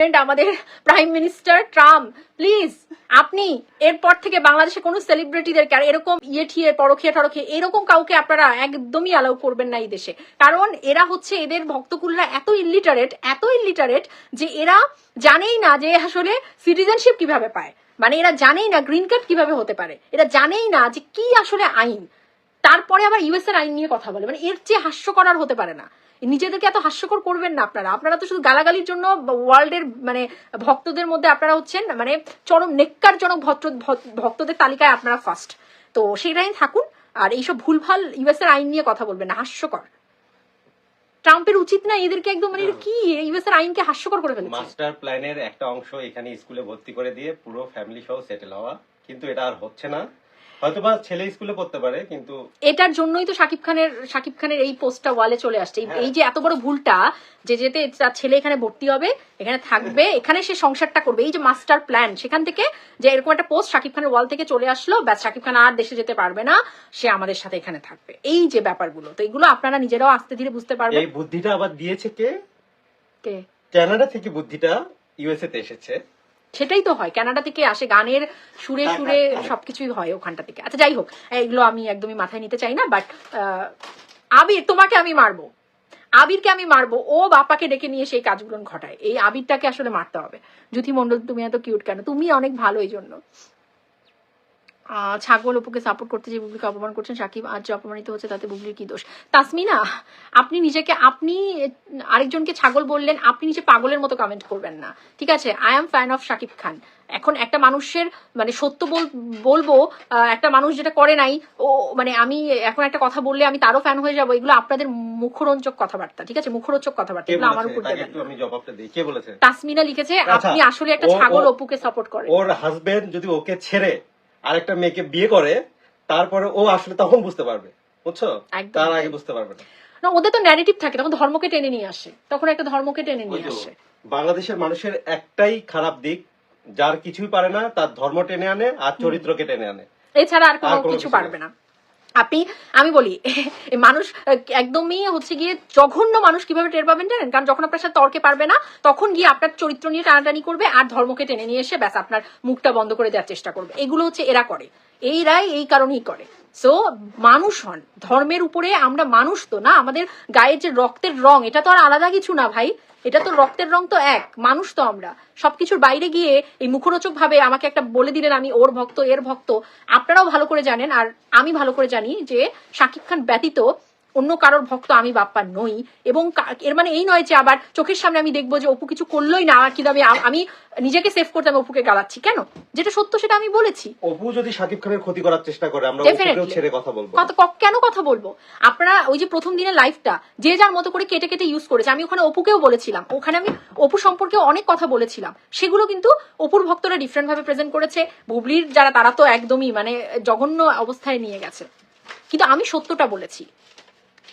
আমাদের prime minister Trump please আপনি এরপর থেকে বাংলাদেশে কোনো সেলিব্রিটিদেরকে এরকম ইয়ে ঠিয়ে পরখিয়ে টরখিয়ে এরকম কাউকে আপনারা একদমই অ্যালাউ করবেন না এই দেশে। কারণ এরা হচ্ছে এদের ভক্তকুলরা এত ইলিটারেট এত ইলিটারেট যে এরা জানেই না যে আসলে সিটিজেনশিপ কীভাবে পায়। মানে এরা জানেই না গ্রিন কার্ড কীভাবে হতে পারে। এরা জানেই না যে কি আসলে আইন। তারপরে আবার ইউএস এর আইন নিয়ে কথা বলে। মানে এর চেয়ে হাস্যকর আর হতে পারে না। নিজেদেরকে এত হাস্যকর করবেন না আপনারা। আপনারা তো শুধু গালাগালির জন্য ওয়ার্ল্ডের মানে ভক্তদের মধ্যে আপনারা হচ্ছেন মানে চরম নেককারজনক ভক্ত ভক্তদের তালিকায় আপনারা ফার্স্ট তো সেটাই থাকুন আর এইসব ভুলভাল ইউএস এর আইন নিয়ে কথা বলবেন না হাস্যকর। ট্রাম্পের উচিত না এদেরকে একদম মানে কি ইউএস এর আইনকে হাস্যকর করে ফেলেছে? মাস্টার প্ল্যানের একটা অংশ এখানে স্কুলে ভর্তি করে দিয়ে পুরো ফ্যামিলি সহ সেটেল হওয়া কিন্তু এটা আর হচ্ছে না। হয়তোবা ছেলে স্কুলে পড়তে পারে কিন্তু এটার জন্যই তো খানের খানের এই পোস্টটা ওয়ালে চলে আসছে। এই- হ্যাঁ। এই যে এত বড় ভুলটা যে যেতে তার ছেলে এখানে ভর্তি হবে এখানে থাকবে এখানে সে সংসারটা করবে এই যে মাস্টার প্ল্যান সেখান থেকে যে এরকম একটা পোস্ট শাকিব খানের ওয়াল থেকে চলে আসলো ব্যাস শাকিব খান আর দেশে যেতে পারবে না সে আমাদের সাথে এখানে থাকবে। এই যে ব্যাপারগুলো তো এগুলো আপনারা নিজেরাও আস্তে ধীরে বুঝতে পারবেন। এই বুদ্ধিটা আবার দিয়েছে কে? কে? কানাডা থেকে বুদ্ধিটা ইউএসএ তে এসেছে। সেটাই তো হয়। কানাডা থেকে আসে গানের সুরে সুরে সবকিছুই হয় ওখানটা থেকে। আচ্ছা যাই হোক এগুলো আমি একদমই মাথায় নিতে চাই না বাট আবির তোমাকে আমি মারবো। আবিরকে আমি মারবো। ও বাপাকে ডেকে নিয়ে সেই কাজগুলো ঘটায়। এই আবিরটাকে আসলে মারতে হবে। জ্যোতি মন্ডল তুমি এত কিউট কেন? তুমি অনেক ভালো এই জন্য ছাগল অপুকে সাপোর্ট করতে যে বুবলিকে অপমান করছেন সাকিব আজ যে অপমানিত হচ্ছে তাতে বুবলির কি দোষ? তাসমিনা আপনি নিজেকে আপনি আরেকজনকে ছাগল বললেন আপনি নিজে পাগলের মতো কমেন্ট করবেন না। ঠিক আছে? I am fan of Shakib Khan. এখন একটা মানুষের মানে সত্য বল- বলব একটা মানুষ যেটা করে নাই ও মানে আমি এখন একটা কথা বললে আমি তারও ফ্যান হয়ে যাব। এগুলো আপনাদের মুখরোচক কথাবার্তা ঠিক আছে? মুখরোচক কথাবার্তা এগুলো আমার উপর দেবেন আমি জবাবটা দিই। কে বলেছে? তাসমিনা লিখেছে আচ্ছা, আপনি আসলে একটা ছাগল অপুকে সাপোর্ট করেন। ওর হাজবেন্ড যদি ওকে ছেড়ে আরেকটা মেয়েকে বিয়ে করে তারপরে ও আসলে তখন বুঝতে পারবে বুঝছ? তার আগে বুঝতে পারবে না। না ওদের তো ন্যারেটিভ থাকে তখন ধর্মকে টেনে নিয়ে আসে। তখন একটা ধর্মকে টেনে নিয়ে আসে। বাংলাদেশের মানুষের একটাই খারাপ দিক যার কিছুই পারে না তার ধর্ম টেনে আনে আর চরিত্রকে টেনে আনে। এছাড়া আর কোনো কিছু পারবে না। আপনি, আমি বলি মানুষ একদমই হচ্ছে গিয়ে জঘন্য মানুষ কীভাবে টের পাবেন জানেন? কারণ যখন আপনার সাথে তর্কে পারবে না, তখন গিয়ে আপনার চরিত্র নিয়ে টানাটানি করবে আর ধর্মকে টেনে নিয়ে এসে ব্যাস আপনার মুখটা বন্ধ করে দেওয়ার চেষ্টা করবে। এগুলো হচ্ছে এরা করে। এইরাই এই কারণেই করে। সো মানুষ হন। ধর্মের উপরে আমরা মানুষ তো না? আমাদের গায়ের যে রক্তের রং, এটা তো আর আলাদা কিছু না ভাই। এটা তো রক্তের রং তো এক, মানুষ তো আমরা। সবকিছুর বাইরে গিয়ে এই মুখরোচক ভাবে আমাকে একটা বলে দিলেন আমি, ওর ভক্ত, এর ভক্ত। আপনারাও ভালো করে জানেন, আর আমি ভালো করে জানি যে শাকিব খান ব্যতীত অন্য কারোর ভক্ত আমি বাপ্পা নই। এবং এর মানে এই নয় যে আবার চোখের সামনে আমি দেখব যে অপু কিছু করলোই না আর কি দাবি আমি নিজেকে সেভ করতে আমি অপুকে গালাচ্ছি। কেন? যেটা সত্য সেটা আমি বলেছি। অপু যদি শাকিব খানের ক্ষতি করার চেষ্টা করে আমরা. অপুকেও ছেড়ে কথা বলব। কেন কথা বলব? আপনারা ওই যে প্রথম দিনের লাইফটা যে যার মতো করে কেটে কেটে ইউজ করেছে আমি ওখানে অপুকেও বলেছিলাম। ওখানে আমি অপু সম্পর্কে অনেক কথা বলেছিলাম। সেগুলো কিন্তু অপুর ভক্তরা ডিফারেন্ট ভাবে প্রেজেন্ট করেছে। বুবলির যারা তারা তো একদমই মানে জঘন্য অবস্থায় নিয়ে গেছে। কিন্তু আমি সত্যটা বলেছি।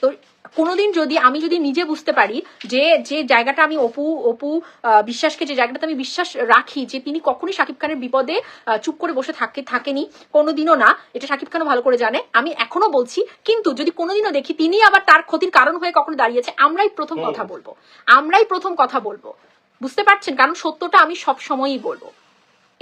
তো কোনোদিন যদি আমি যদি নিজে বুঝতে পারি যে যে জায়গাটা আমি অপু অপু বিশ্বাসকে যে জায়গাটাতে আমি বিশ্বাস রাখি যে তিনি কখনোই শাকিব খানের বিপদে আহ, চুপ করে বসে থাকে থাকেনি কোনোদিনও না এটা শাকিব খানও ভালো করে জানে। আমি এখনও বলছি কিন্তু যদি কোনোদিনও দেখি তিনি আবার তার ক্ষতির কারণ হয়ে কখনো দাঁড়িয়েছে আমরাই প্রথম কথা বলব। আমরাই প্রথম কথা বলব। বুঝতে পারছেন? কারণ সত্যটা আমি সব সময়ই বলব।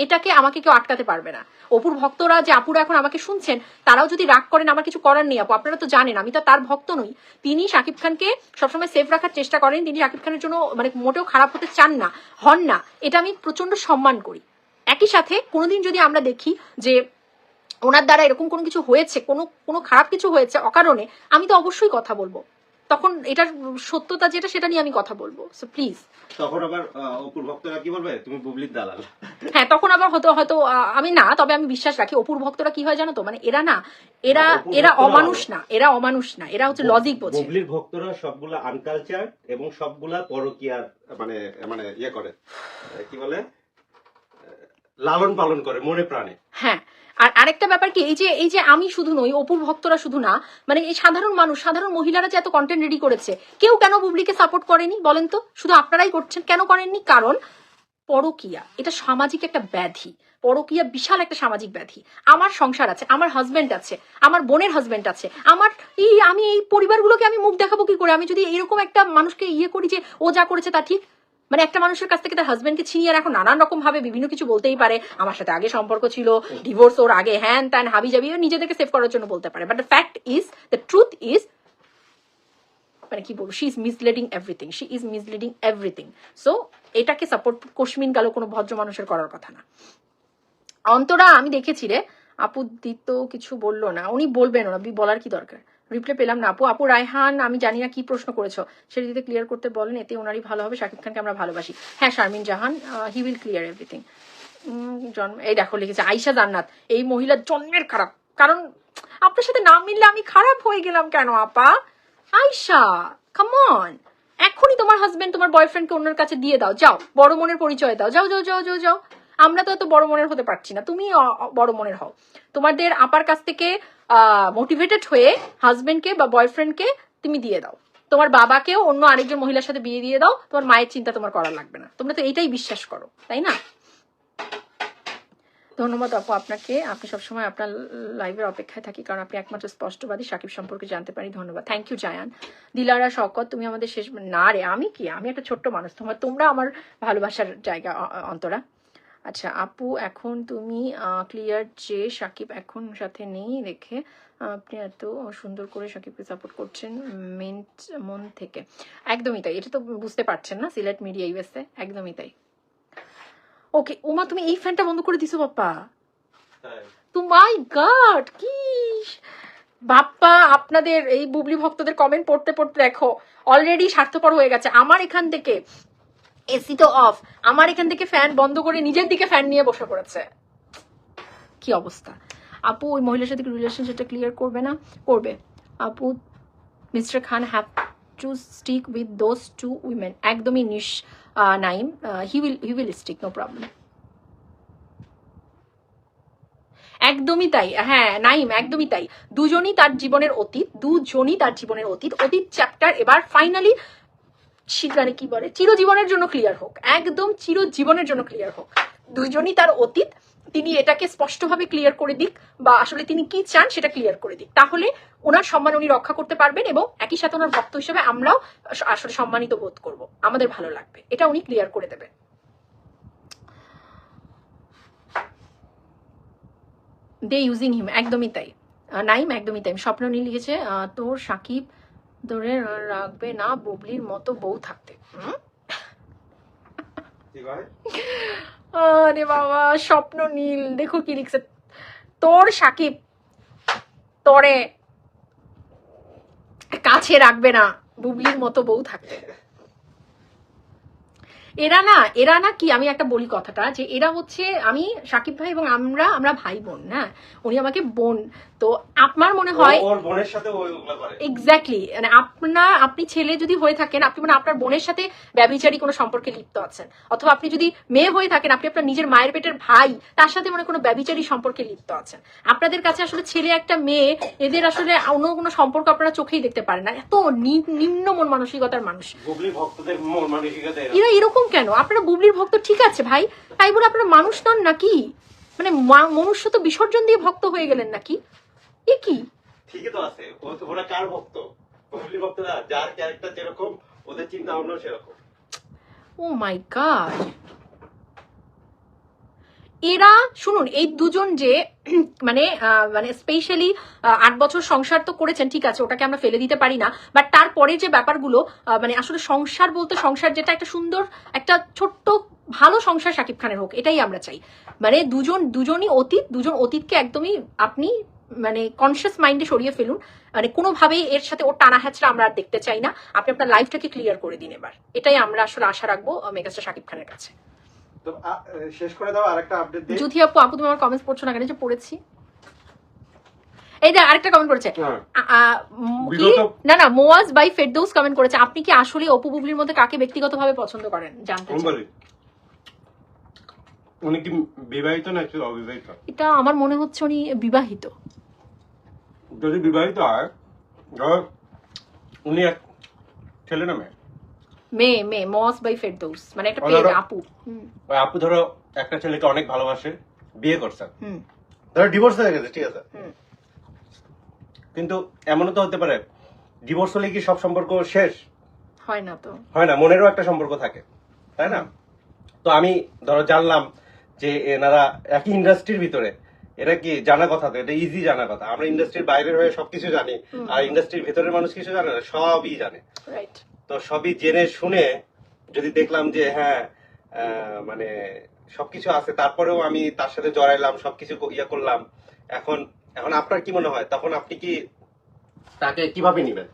এটাকে আমাকে কেউ আটকাতে পারবে না। অপুর ভক্তরা যে আপুরা এখন আমাকে শুনছেন, তারাও যদি রাগ করেন, আমার কিছু করার নেই আপু। আপনারা তো জানেন, আমি তো তার ভক্ত নই। তিনি শাকিব খানকে সবসময় সেফ রাখার চেষ্টা করেন। তিনি শাকিব খানের জন্য মানে মোটেও খারাপ হতে চান না, হন না। এটা আমি প্রচণ্ড সম্মান করি। একই সাথে কোনোদিন যদি আমরা দেখি যে ওনার দ্বারা এরকম কোনো কিছু হয়েছে, কোনো কোনো খারাপ কিছু হয়েছে অকারণে, আমি তো অবশ্যই কথা বলব। তখন এটার সত্যতা যেটা সেটা নিয়ে আমি কথা বলব। সো প্লিজ তখন আবার অপুর ভক্তরা কি বলবে? তুমি বুবলির দালাল। হ্যাঁ তখন আবার হয়তো হয়তো আমি না তবে আমি বিশ্বাস রাখি অপুর ভক্তরা কি হয় জানো তো? মানে এরা না এরা হ্যাঁ, এরা অমানুষ না এরা অমানুষ না এরা হচ্ছে লজিক বোঝে। বুবলির ভক্তরা সবগুলা আনকালচার এবং সবগুলা পরকিয়ার মানে মানে ইয়ে করে। কি বলে? লালন পালন করে মনে প্রাণে। হ্যাঁ আর আরেকটা ব্যাপার কি, এই যে এই যে আমি শুধু নই, অপুর ভক্তরা শুধু না মানে এই সাধারণ মানুষ, সাধারণ মহিলারা যে এত কন্টেন্ট রেডি করেছে, কেউ কেন বুবলিকে সাপোর্ট করেনি বলেন তো? শুধু আপনারাই করছেন, কেন করেননি? কারণ পরকিয়া, এটা সামাজিক একটা ব্যাধি, পরকিয়া বিশাল একটা সামাজিক ব্যাধি। আমার সংসার আছে, আমার হাজবেন্ড আছে, আমার বোনের হাজবেন্ড আছে, আমার এই, আমি এই পরিবারগুলোকে আমি মুখ দেখাবো কি করে? আমি যদি এরকম একটা মানুষকে ইয়ে করি যে ও যা করেছে তা ঠিক মানে একটা মানুষের কাছ থেকে তার হাজবেন্ডকে ছিনিয়ে রাখো, নানান রকম ভাবে বিভিন্ন কিছু বলতেই পারে। আমার সাথে আগে সম্পর্ক ছিল ডিভোর্স ওর আগে, হ্যান ত্যান, হাবি ও নিজেদেরকে সেভ করার জন্য বলতে পারে। But the fact is the truth is মানে কি বলব she is misleading everything she is misleading everything so এটাকে সাপোর্ট কশ্মিন কালো কোনো ভদ্র মানুষের করার কথা না। অন্তরা, আমি দেখেছি রে, আপু দিত কিছু বলল না, উনি বলবেন না, বলার কি দরকার? রিপ্লে পেলাম না। আপু আপু, রায়হান, আমি জানি না কি প্রশ্ন করেছ। সেটা যদি ক্লিয়ার করতে বলেন, এতে ওনারই ভালো হবে, শাকিব খানকে আমরা ভালোবাসি। হ্যাঁ Sharmin Jahan he will clear everything জন্ম এই দেখো লিখেছে আইসা জান্নাত, এই মহিলার জন্মের খারাপ। কারণ আপনার সাথে নাম মিললে আমি খারাপ হয়ে গেলাম কেন, আপা? আইসা কামন এখনই তোমার হাজবেন্ড তোমার বয়ফ্রেন্ডকে অন্যের কাছে দিয়ে দাও। যাও, বড় মনের পরিচয় দাও। যাও যাও যাও যাও যাও। আমরা তো এত বড় মনের হতে পারছি না। তুমি বড় মনের হও। তোমাদের আপার কাছ থেকে মোটিভেটেড হয়ে হাজবেন্ডকে বা বয়ফ্রেন্ডকে তুমি দিয়ে দাও। তোমার বাবাকেও অন্য আরেকজন মহিলার সাথে বিয়ে দিয়ে দাও। তোমার মায়ের চিন্তা তোমার করার লাগবে না। তোমরা তো এটাই বিশ্বাস করো, তাই না? ধন্যবাদ আপু আপনাকে। আপনি সবসময় আপনার লাইভের অপেক্ষায় থাকি, কারণ আপনি একমাত্র স্পষ্টবাদী সাকিব সম্পর্কে জানতে পারি। ধন্যবাদ। Thank you Zayan. দিলারা শকত তুমি আমাদের শেষ না রে, আমি কি? আমি একটা ছোট্ট মানুষ। তোমার তোমরা আমার ভালোবাসার জায়গা অন্তরা। আচ্ছা আপু এখন তুমি ক্লিয়ার যে সাকিব এখন সাথে নেই দেখে আপনি এত সুন্দর করে সাকিবকে সাপোর্ট করছেন মেন্ট মন থেকে। একদমই তাই এটা তো বুঝতে পারছেন না সিলেট মিডিয়া ইউএসএ একদমই তাই। ওকে উমা তুমি এই ফ্যানটা বন্ধ করে দিছো বাপ্পা। তো মাই গড কি বাপ্পা আপনাদের এই বুবলি ভক্তদের কমেন্ট পড়তে পড়তে দেখো অলরেডি স্বার্থপর হয়ে গেছে। আমার এখান থেকে এসি তো অফ আমার এখান থেকে ফ্যান বন্ধ করে নিজের দিকে ফ্যান নিয়ে বসে পড়েছে। কি অবস্থা? আপু, ওই মহিলার সাথে রিলেশনশিপটা ক্লিয়ার করবে না? করবে। আপু mister Khan have to stick with those two women একদমই নিশ Naim. He will he will stick no problem একদমই তাই। হ্যাঁ নাইম, একদমই তাই। দুজনই তার জীবনের অতীত, দুজনই তার জীবনের অতীত। অতীত চ্যাপ্টার এবার ফাইনালি মানে কি বলে? চিরজীবনের জন্য ক্লিয়ার হোক। একদম চিরজীবনের জন্য ক্লিয়ার হোক। দুজনই তার অতীত। তিনি এটাকে স্পষ্টভাবে ক্লিয়ার করে দিক বা আসলে তিনি কি চান সেটা ক্লিয়ার করে দিক। তাহলে ওনার সম্মান উনি রক্ষা করতে পারবেন এবং একই সাথে ওনার ভক্ত হিসেবে আমরাও আসলে সম্মানিত বোধ করব। আমাদের ভালো লাগবে। এটা উনি ক্লিয়ার করে দেবেন। দে ইউজিং হিম একদমই তাই। নাইম, একদমই তাই। স্বপ্ন নিয়ে লিখেছে তোর সাকিব ধরে রাখবে না বুবলির মতো বউ থাকতে? আরে বাবা স্বপ্ন নীল দেখো কি লিখছে। তোর সাকিব তরে কাছে রাখবে না বুবলির মতো বউ থাকতে। এরা না এরা না কি আমি একটা বলি কথাটা যে এরা হচ্ছে আমি সাকিব ভাই এবং আমরা আমরা ভাই বোন না? উনি আমাকে বোন। তো আপনার মনে হয় বোনের সাথে এক্স্যাক্টলি মানে আপনার আপনি ছেলে যদি হয়ে থাকেন আপনি মানে আপনার বোনের সাথে ব্যবিচারী কোনো সম্পর্কে লিপ্ত আছেন। অথবা আপনি যদি মেয়ে হয়ে থাকেন আপনি আপনার নিজের মায়ের পেটের ভাই তার সাথে মানে কোনো ব্যবিচারী সম্পর্কে লিপ্ত আছেন। আপনাদের কাছে আসলে ছেলে একটা মেয়ে এদের আসলে অন্য কোনো সম্পর্ক আপনারা চোখেই দেখতে পারেন না। এত নিম্ন মন মানসিকতার মানুষ। মন মানসিকতা এরকম। এরা এরকম কেন? আপনারা বুবলির ভক্ত ঠিক আছে ভাই। তাই বলে আপনারা মানুষ নন নাকি? মানে মনুষ্য তো বিসর্জন দিয়ে ভক্ত হয়ে গেলেন নাকি? এ কি? ঠিকই তো আছে। ওরা কার ভক্ত? বুবলির ভক্তরা যার ক্যারেক্টার যেরকম ওদের চিন্তা ভাবনা সেরকম। ও মাই গড এরা, শুনুন, এই দুজন যে মানে মানে স্পেশালি আট বছর সংসার তো করেছেন, ঠিক আছে, ওটাকে আমরা ফেলে দিতে পারি না বাট তারপরে যে ব্যাপারগুলো মানে আসলে সংসার বলতে সংসার যেটা একটা সুন্দর, একটা ছোট্ট, ভালো সংসার শাকিব খানের হোক, এটাই আমরা চাই। মানে দুজন, দুজনই অতীত, দুজন অতীতকে একদমই আপনি মানে কনসিয়াস মাইন্ডে সরিয়ে ফেলুন মানে কোনোভাবেই এর সাথে ওর টানা হ্যাচড়া আমরা আর দেখতে চাই না, আপনি আপনার লাইফটাকে ক্লিয়ার করে দিন এবার, এটাই আমরা আসলে আশা রাখব মেগাস্টার শাকিব খানের কাছে। তো শেষ করে দাও আরেকটা আপডেট দিই জুথি আপু আপু তুমি আমার কমেন্টস পড়ছো না কেন? যে পড়েছি। এই যে আরেকটা কমেন্ট করেছে। হ্যাঁ। না না মোয়াজ বাই ফেরদৌস কমেন্ট করেছে। আপনি কি আসলে অপু বুবলির মধ্যে কাকে ব্যক্তিগতভাবে পছন্দ করেন? জানতে চাই। উনি কি বিবাহিত নাকি অবিবাহিত? এটা আমার মনে হচ্ছে উনি বিবাহিত। যদি বিবাহিত হয় উনি এক ছেলে না মেয়ে? মেয়ে মেয়ে মোয়াজ বাই ফেরদৌস। মানে একটা পেজ আপু। ওই আপু ধরো একটা ছেলেকে অনেক ভালোবাসে বিয়ে করছে। ধরো ডিভোর্স হয়ে গেছে ঠিক আছে? কিন্তু এমনও তো হতে পারে ডিভোর্স হলে কি সব সম্পর্ক শেষ? হয় না তো। হয় না মনেরও একটা সম্পর্ক থাকে তাই না? তো আমি ধরো জানলাম যে এনারা একই ইন্ডাস্ট্রির ভিতরে এটা কি জানা কথা তো? এটা ইজি জানা কথা। আমরা ইন্ডাস্ট্রির বাইরের হয়ে সবকিছু জানি আর ইন্ডাস্ট্রির ভেতরের মানুষ কিছু জানে না সবই জানে। রাইট তো সবই জেনে শুনে যদি দেখলাম যে হ্যাঁ মানে সবকিছু আছে, তারপরেও আমি তার সাথে জড়াইলাম, সবকিছু ইয়ে করলাম, এখন এখন আপনার কি মনে হয়? তখন আপনি কি তাকে কীভাবে নেবেন?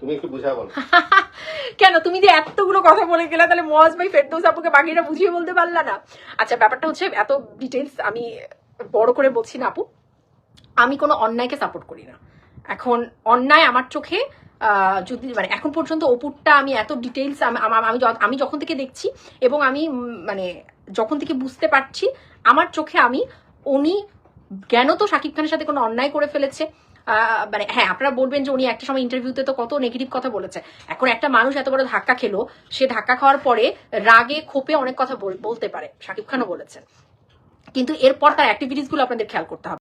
তুমি একটু বুঝায় বলো। কেন? তুমি যে এতগুলো কথা বলে গেলে, তাহলে মহাজ ভাই ফেরদৌস আপুকে বাকিটা বুঝিয়ে বলতে পারলা না? আচ্ছা ব্যাপারটা হচ্ছে এত ডিটেলস আমি বড় করে বলছি না আপু। আমি কোনো অন্যায়কে সাপোর্ট করি না। এখন অন্যায় আমার চোখে যদি মানে এখন পর্যন্ত ওপুরটা আমি এত ডিটেলস আমি আমি যখন থেকে দেখছি এবং আমি মানে যখন থেকে বুঝতে পারছি, আমার চোখে আমি, উনি জ্ঞানত শাকিব খানের সাথে কোনো অন্যায় করে ফেলেছে? মানে হ্যাঁ আপনারা বলবেন যে উনি একটা সময় ইন্টারভিউতে তো কত নেগেটিভ কথা বলেছে। এখন একটা মানুষ এত বড় ধাক্কা খেলো, সে ধাক্কা খাওয়ার পরে রাগে খোপে অনেক কথা বল- বলতে পারে। শাকিব খানও বলেছেন কিন্তু এরপর তার অ্যাক্টিভিটিসগুলো আপনাদের খেয়াল করতে হবে।